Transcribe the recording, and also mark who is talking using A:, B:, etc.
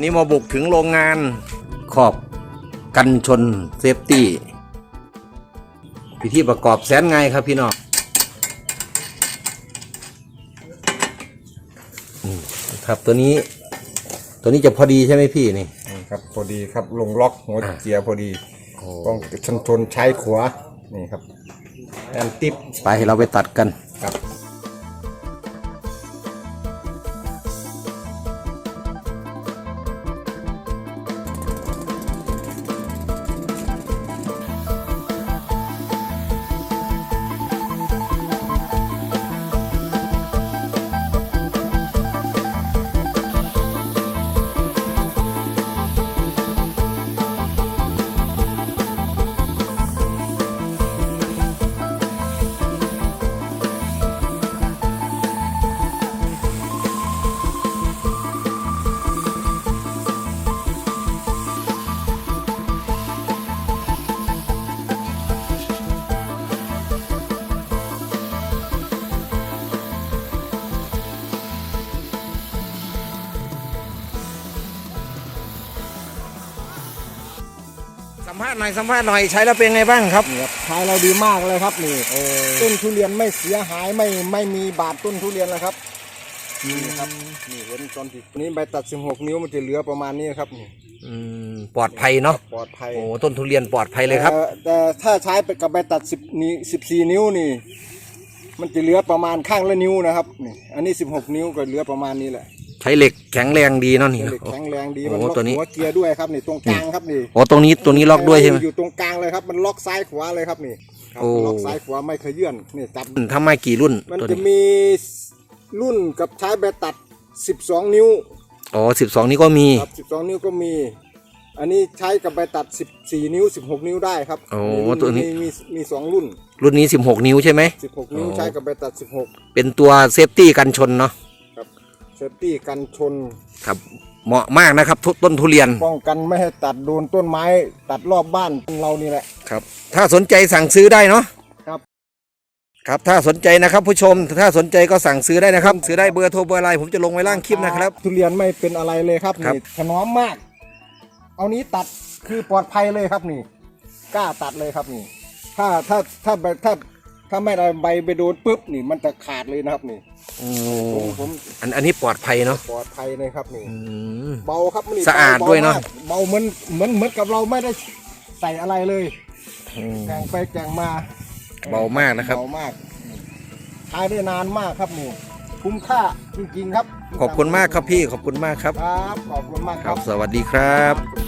A: นี่มาบุกถึงโรงงานขอบกันชนเซฟตี้พิธีประกอบแสนไงครับพี่น้องอืมครับตัวนี้ ตัวนี้จะพอดีใช่ไหมพี่นี่
B: นี่ครับพอดีครับลงล็อกหัว
A: อ่า
B: เกียร์พอดีต้องชนชนใช้ขวานี่ครับแอนติป
A: ไปเราไปตัดกัน สัมภาษณ์หน่อยสัมภาษณ์หน่อยใช้แล้วเป็นไงบ้างครับ
B: นี่ครับใช้เราดีมากเลยครับนี่ต้นทุเรียนไม่เสียหายไม่ไม่มีบาดต้นทุเรียนเลยครับนี่ครับนี่เห็นตอนที่นี้ใบตัด 16 นิ้วมันจะเหลือประมาณนี้ครับนี่
A: อืมปลอดภัยเนาะ
B: ปลอดภัย
A: โอ้ต้นทุเรียนปลอดภัยเลยครับ
B: แต่แต่ถ้าใช้ไปกับใบตัด 10นิ้ว14 นิ้วนี่ มันจะเหลือประมาณข้างละนิ้วนะครับนี่อันนี้ 16 นิ้วก็เหลือประมาณนี้แหละ
A: ใช้เหล็กแข็งแรงดีเนาะนี่
B: เหล็กแข็งแรงดี
A: โอ้
B: มันล็อก
A: ตัวนี้
B: หัวเกียร์ด้วยครับนี่ตรงกลางครับนี่
A: โอ้ตรงนี้ตัวนี้ล็อกด้วยใช่ไหม
B: อยู่ตรงกลางเลยครับมันล็อกซ้ายขวาเลยครับนี่ครับ
A: โอ้
B: ล็อกซ้ายขวาไม่เคยเยื่อนนี่จับ
A: ทำไมกี่รุ่น
B: มัน
A: ตัว
B: จะ
A: นี้
B: มีรุ่นกับใช้แบตตัด 12 นิ้ว
A: อ๋อสิบสองนี้ก็มี
B: ครับ 12 นิ้วก็มี อันนี้ใช้กับแบตตัด 14 นิ้ว 16 นิ้วได้ครับ
A: โอ้
B: มีรุ่
A: ตัวนี้
B: มีมีมีสองรุ่น
A: รุ่นนี้สิบหกนิ้วใช่ไหม
B: 16 นิ้ว
A: โอ้
B: ใช้กับแบตตัด
A: เป็นตัวเซฟตี้กันชนเนาะ
B: 16ครับเซฟตี้กันชน
A: ครับ เหมาะมากนะครับทุต้นทุเรียน
B: ป้องกันไม่ให้ตัดโดนต้นไม้ตัดรอบบ้านเรานี่แหละ
A: ครับ ถ้าสนใจสั่งซื้อได้เนาะ
B: ครับ
A: ครับ ถ้าสนใจนะครับผู้ชม ถ้าสนใจก็สั่งซื้อได้นะครับ ซื้อได้เบอร์โทรเบอร์อะไรผมจะลงไว้ล่างคลิปนะครับ
B: ทุเรียนไม่เป็นอะไรเลยครับ
A: ครับ
B: นี่ถนอมมาก เอานี้ตัดคือปลอดภัยเลยครับนี่ กล้าตัดเลยครับนี่ ถ้าถ้าถ้าใบถ้า ถ้าไม่ได้ใบไปโดนปุ๊บนี่มันจะขาดเลยนะครับนี่
A: โอ้
B: ผมผม
A: อันอันนี้ปลอดภัยเนาะ
B: ปลอดภัยเลยครับนี่
A: อืม
B: เบาครับนี่
A: สะอาด
B: บ
A: ด้วยเนอะ
B: มกเบาเหมือนเหมือนเหมือนกับเราไม่ได้ใส่อะไรเลย
A: อืม
B: แกงไปแกงมา
A: เบามากนะครับ
B: เบามากใช้ได้นานมากครับนี่คุ้มค่าจริงๆครับ
A: ขอบคุณมากครับพี่ขอบคุณมากครับ
B: ครับขอบคุณมาก
A: ค
B: ค
A: รั
B: รับ บ
A: สวัสดีครับ
B: ครับ